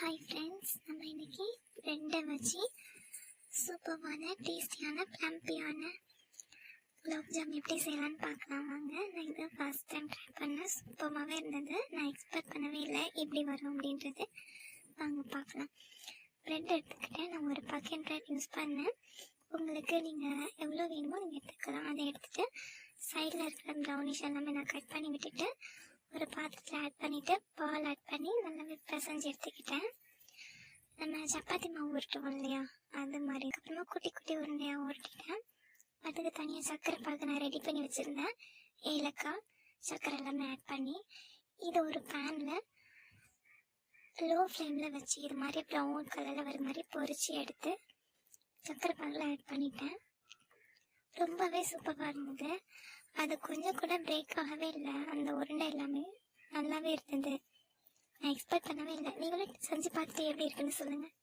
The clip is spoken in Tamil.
ஹாய் ஃப்ரெண்ட்ஸ் நம்ம இன்னைக்கு ரெண்டை வச்சு சூப்பர்வான டேஸ்டியான ப்ளம்பியான குலாப் ஜாம் எப்படி செய்யலாம்னு பார்க்கலாம் வாங்க. நான் இது ஃபர்ஸ்ட் டைம் ட்ரை பண்ணேன் சூப்பராகவே இருந்தது. நான் எக்ஸ்பெக்ட் பண்ணவே இல்லை எப்படி வரும் அப்படின்றது. வாங்க பார்க்கலாம். ப்ரெட் எடுத்துக்கிட்டேன். நான் ஒரு பக்கெட் ப்ரெட் யூஸ் பண்ணேன். உங்களுக்கு நீங்கள் எவ்வளோ வேணுமோ நீங்கள் எடுத்துக்கலாம். அதை எடுத்துகிட்டு சைடில் இருக்கிற ப்ரௌனிஷ் எல்லாமே நான் கட் பண்ணி விட்டுட்டு ஒரு பாத்திரத்தில் ஆட் பண்ணிவிட்டு பால் ஆட் பண்ணி நல்லா பிசைஞ்சு எடுத்துக்கிட்டேன். நம்ம சப்பாத்தி மாவு உருட்டுவோம் இல்லையா? அது மாதிரி. அப்புறமா குட்டி குட்டி உருண்டையாக உருட்டிட்டேன். அதுக்கு தனியாக சர்க்கரை பாகு நான் ரெடி பண்ணி வச்சுருந்தேன். ஏலக்காய் சர்க்கரை எல்லாமே ஆட் பண்ணி இது ஒரு பேனில் லோ ஃப்ளேமில் வச்சு இது மாதிரி ப்ரௌன் கலரில் வர மாதிரி பொரிச்சு எடுத்து சர்க்கரை பாகில் ஆட் பண்ணிட்டேன். ரொம்பவே சூப்பராக இருந்தது. அது கொஞ்சம் கூட பிரேக் ஆகவே இல்லை. அந்த உருண்டை எல்லாமே நல்லாவே இருந்தது. நான் எக்ஸ்பெக்ட் பண்ணவே இல்லை. நீங்களும் செஞ்சு பார்த்துட்டு எப்படி இருக்குன்னு சொல்லுங்கள்